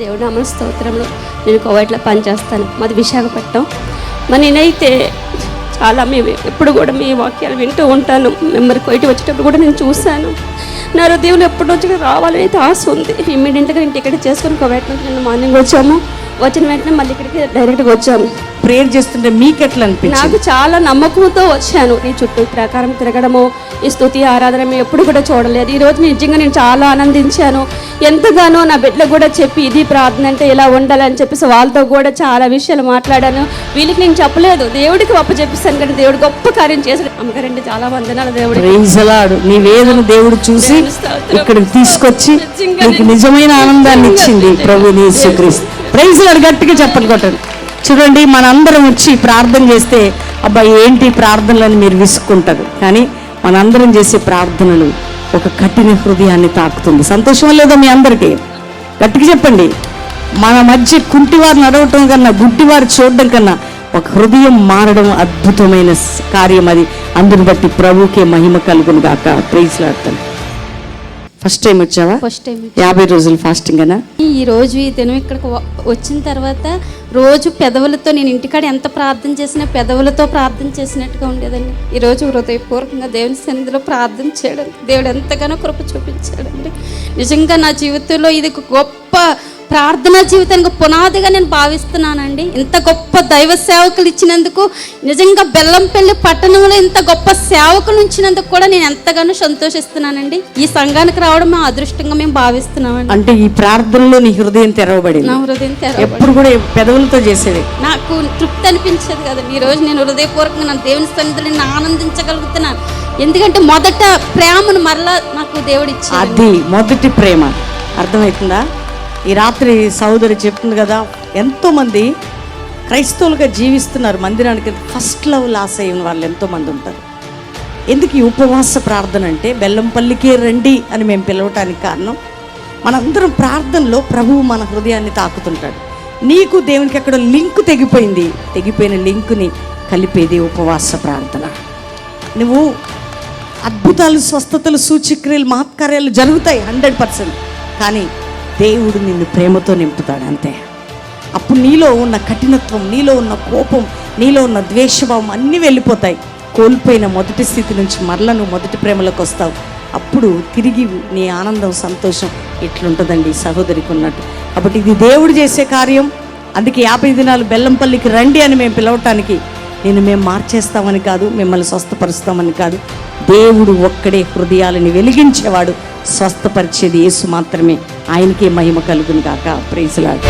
దేవుడు నామ స్తోత్రంలో నేను కోవైట్లో పనిచేస్తాను మాది విశాఖపట్నం. మరి నేనైతే చాలా మేము ఎప్పుడు కూడా మీ వాక్యాలు వింటూ ఉంటాను. మిమ్మల్ని కోయిటి వచ్చేటప్పుడు కూడా నేను చూశాను. నా హృదయంలో ఎప్పటి నుంచి రావాలని అయితే ఆశ ఉంది. ఇమ్మీడియట్గా నేను టికెట్ చేసుకుని కోవైట్ నుంచి నిన్న మార్నింగ్ వచ్చాము వచ్చిన వెంటనే మళ్ళీ ఇక్కడికి డైరెక్ట్గా వచ్చాము. ప్రేయర్ చేస్తుంటే మీకు ఎట్లా అనిపించింది? నాకు చాలా నమ్మకంతో వచ్చాను. ఈ చుట్టూ ప్రకారం తిరగడము ఈ స్థుతి ఆరాధన మేము ఎప్పుడు కూడా చూడలేదు. ఈ రోజు నిజంగా నేను చాలా ఆనందించాను. ఎంతగానో నా బిడ్డలకు కూడా చెప్పి ఇది ప్రార్థన అంటే ఇలా ఉండాలని చెప్పేసి వాళ్ళతో కూడా చాలా విషయాలు మాట్లాడాను. వీళ్ళకి నేను చెప్పలేదు. దేవుడికి గొప్ప చెప్పిస్తాను కానీ దేవుడు గొప్ప కార్యం చేశాడు. అమ్మగారండి చాలా వందనాలు దేవుడు ప్రైజలాడు నీ వేదన దేవుడు చూసి. ఇక్కడికి తీసుకొచ్చి నీకు నిజమైన ఆనందాన్ని ఇచ్చింది ప్రభు యేసుక్రీస్తు. ప్రైజలాడు గట్టిగా చెప్పండి కొట్టండి. చూడండి మనందరం వచ్చి ప్రార్థన చేస్తే అబ్బాయి ఏంటి ప్రార్థనలని మీరు విసుక్కుంటారు? కానీ మనందరం చేసే ప్రార్థనలు ఒక కఠిన హృదయాన్ని తాకుతుంది. సంతోషం లేదా మీ అందరికీ? గట్టిగా చెప్పండి. మన మధ్య కుంటివారు నడవటం కన్నా గుడ్డివారు చూడడం కన్నా ఒక హృదయం మారడం అద్భుతమైన కార్యం అది. అందుని బట్టి ప్రభుకే మహిమ కలుగును గాక. ప్రైజ్లాడతాను ఫస్ట్ టైం వచ్చావా? ఫస్ట్ టైం యాభై రోజులు ఫాస్టింగ్ అనా? ఈ రోజు దినం ఇక్కడికి వచ్చిన తర్వాత రోజు పెదవులతో నేను ఇంటికాడ ఎంత ప్రార్థన చేసినా పెదవులతో ప్రార్థన చేసినట్టుగా ఉండేదండి. ఈ రోజు హృదయపూర్వకంగా దేవుని సన్నిధిలో ప్రార్థన చేయడం దేవుడు ఎంతగానో కృప చూపించాడండి. నిజంగా నా జీవితంలో ఇది ఒక గొప్ప ప్రార్థనా జీవితానికి పునాదిగా నేను భావిస్తున్నానండి. ఇంత గొప్ప దైవ సేవకులు ఇచ్చినందుకు నిజంగా బెల్లంపల్లి పట్టణంలో ఇంత గొప్ప సేవకులు ఇచ్చినందుకు కూడా నేను ఎంతగానో సంతోషిస్తున్నానండి. ఈ సంఘానికి రావడం మా అదృష్టంగా మేము భావిస్తున్నామండి. అంటే ఈ ప్రార్థనలో నీ హృదయం తెరవబడింది. నా హృదయం తెరవ ఎప్పుడు కూడా పెదవులతో చేసేది. నాకు తృప్తి అనిపించేది కదండి ఈ రోజు నేను హృదయపూర్వకంగా నా దేవుని సన్నిధిలో నేను ఆనందించగలుగుతున్నాను. ఎందుకంటే మొదట ప్రేమను మరలా నాకు దేవుడు ఇచ్చాడు అది మొదటి ప్రేమ. అర్థమవుతుందా? ఈ రాత్రి సహోదరి చెప్తుంది కదా ఎంతోమంది క్రైస్తవులుగా జీవిస్తున్నారు మందిరానికి. ఫస్ట్ లవ్ లాస్ అయిన వాళ్ళు ఎంతోమంది ఉంటారు. ఎందుకు ఈ ఉపవాస ప్రార్థన అంటే బెల్లంపల్లికే రండి అని మేము పిలవటానికి కారణం మనందరం ప్రార్థనలో ప్రభువు మన హృదయాన్ని తాకుతుంటాడు. నీకు దేవునికి అక్కడ లింక్ తెగిపోయింది తెగిపోయిన లింకుని కలిపేది ఉపవాస ప్రార్థన. నువ్వు అద్భుతాలు స్వస్థతలు సూచిక్రియలు మహత్కార్యాలు జరుగుతాయి హండ్రెడ్ పర్సెంట్. కానీ దేవుడు నిన్ను ప్రేమతో నింపుతాడు అంతే. అప్పుడు నీలో ఉన్న కఠినత్వం నీలో ఉన్న కోపం నీలో ఉన్న ద్వేషభావం అన్నీ వెళ్ళిపోతాయి. కోల్పోయిన మొదటి స్థితి నుంచి మరల నువ్వు మొదటి ప్రేమలోకి వస్తావు. అప్పుడు తిరిగి నీ ఆనందం సంతోషం ఇట్లుంటుందండి సహోదరికి ఉన్నట్టు. కాబట్టి ఇది దేవుడు చేసే కార్యం. అందుకే యాభై దినాలు బెల్లంపల్లికి రండి అని మేము పిలవటానికి. నేను మేము మార్చేస్తామని కాదు మిమ్మల్ని స్వస్థపరుస్తామని కాదు. దేవుడు ఒక్కడే హృదయాలని వెలిగించేవాడు. స్వస్థపరిచేది యేసు మాత్రమే. ఆయనకే మహిమ కలుగును కాక ప్రైజ్లాడు